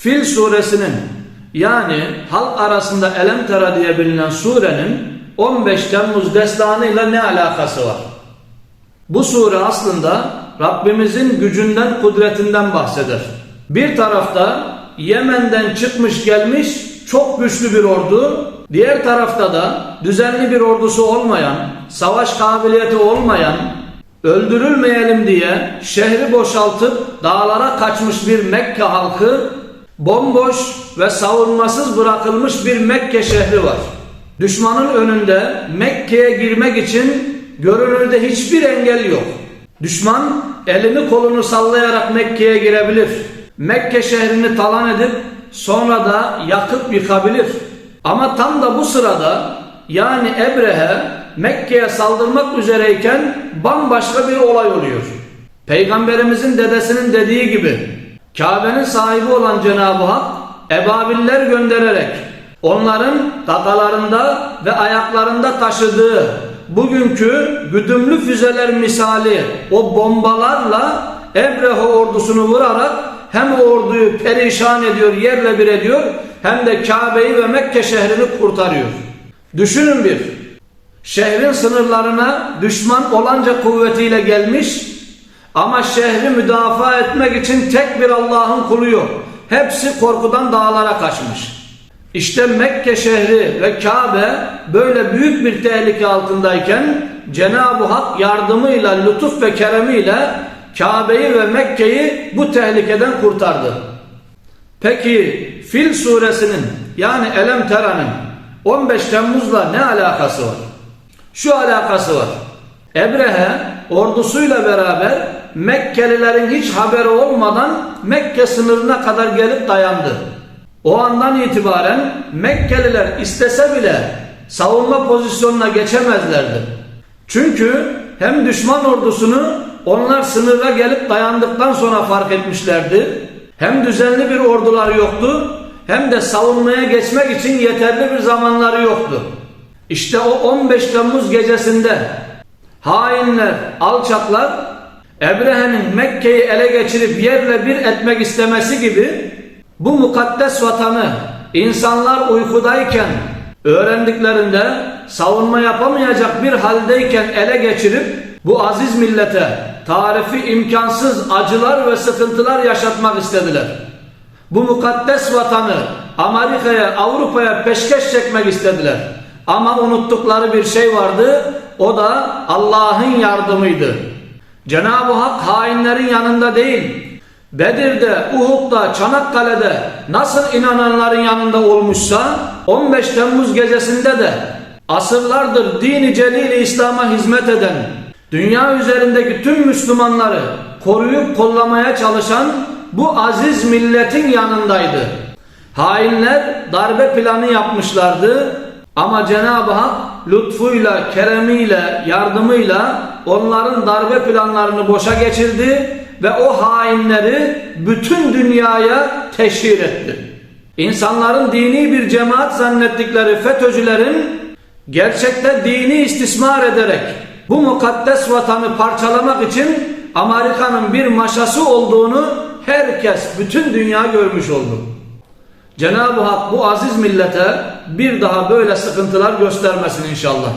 Fil suresinin yani halk arasında Elem Tera diye bilinen surenin 15 Temmuz destanıyla ne alakası var? Bu sure aslında Rabbimizin gücünden, kudretinden bahseder. Bir tarafta Yemen'den çıkmış gelmiş çok güçlü bir ordu, diğer tarafta da düzenli bir ordusu olmayan, savaş kabiliyeti olmayan, öldürülmeyelim diye şehri boşaltıp dağlara kaçmış bir Mekke halkı, bomboş ve savunmasız bırakılmış bir Mekke şehri var. Düşmanın önünde Mekke'ye girmek için görünürde hiçbir engel yok. Düşman elini kolunu sallayarak Mekke'ye girebilir. Mekke şehrini talan edip sonra da yakıp yıkabilir. Ama tam da bu sırada yani Ebrehe Mekke'ye saldırmak üzereyken bambaşka bir olay oluyor. Peygamberimizin dedesinin dediği gibi Kabe'nin sahibi olan Cenab-ı Hak ebabiller göndererek onların kakalarında ve ayaklarında taşıdığı bugünkü güdümlü füzeler misali o bombalarla Ebrehe ordusunu vurarak hem orduyu perişan ediyor, yerle bir ediyor hem de Kabe'yi ve Mekke şehrini kurtarıyor. Düşünün bir, şehrin sınırlarına düşman olanca kuvvetiyle gelmiş ama şehri müdafaa etmek için tek bir Allah'ın kulu yok. Hepsi korkudan dağlara kaçmış. İşte Mekke şehri ve Kabe böyle büyük bir tehlike altındayken Cenab-ı Hak yardımıyla, lütuf ve keremiyle Kabe'yi ve Mekke'yi bu tehlikeden kurtardı. Peki Fil suresinin yani Elem Tera'nın 15 Temmuz'la ne alakası var? Şu alakası var. Ebrehe ordusuyla beraber Mekkelilerin hiç haberi olmadan Mekke sınırına kadar gelip dayandı. O andan itibaren Mekkeliler istese bile savunma pozisyonuna geçemezlerdi. Çünkü hem düşman ordusunu onlar sınıra gelip dayandıktan sonra fark etmişlerdi. Hem düzenli bir orduları yoktu hem de savunmaya geçmek için yeterli bir zamanları yoktu. İşte o 15 Temmuz gecesinde hainler, alçaklar Ebrehe'nin Mekke'yi ele geçirip yerle bir etmek istemesi gibi bu mukaddes vatanı insanlar uykudayken öğrendiklerinde savunma yapamayacak bir haldeyken ele geçirip bu aziz millete tarifi imkansız acılar ve sıkıntılar yaşatmak istediler. Bu mukaddes vatanı Amerika'ya, Avrupa'ya peşkeş çekmek istediler. Ama unuttukları bir şey vardı. O da Allah'ın yardımıydı. Cenab-ı Hak hainlerin yanında değil. Bedir'de, Uhud'da, Çanakkale'de nasıl inananların yanında olmuşsa 15 Temmuz gecesinde de asırlardır dini celil İslam'a hizmet eden, dünya üzerindeki tüm Müslümanları koruyup kollamaya çalışan bu aziz milletin yanındaydı. Hainler darbe planı yapmışlardı ama Cenab-ı Hak lütfuyla, keremiyle, yardımıyla onların darbe planlarını boşa geçirdi ve o hainleri bütün dünyaya teşhir etti. İnsanların dini bir cemaat zannettikleri FETÖ'cülerin gerçekte dini istismar ederek bu mukaddes vatanı parçalamak için Amerika'nın bir maşası olduğunu herkes, bütün dünya görmüş oldu. Cenab-ı Hak bu aziz millete bir daha böyle sıkıntılar göstermesin inşallah.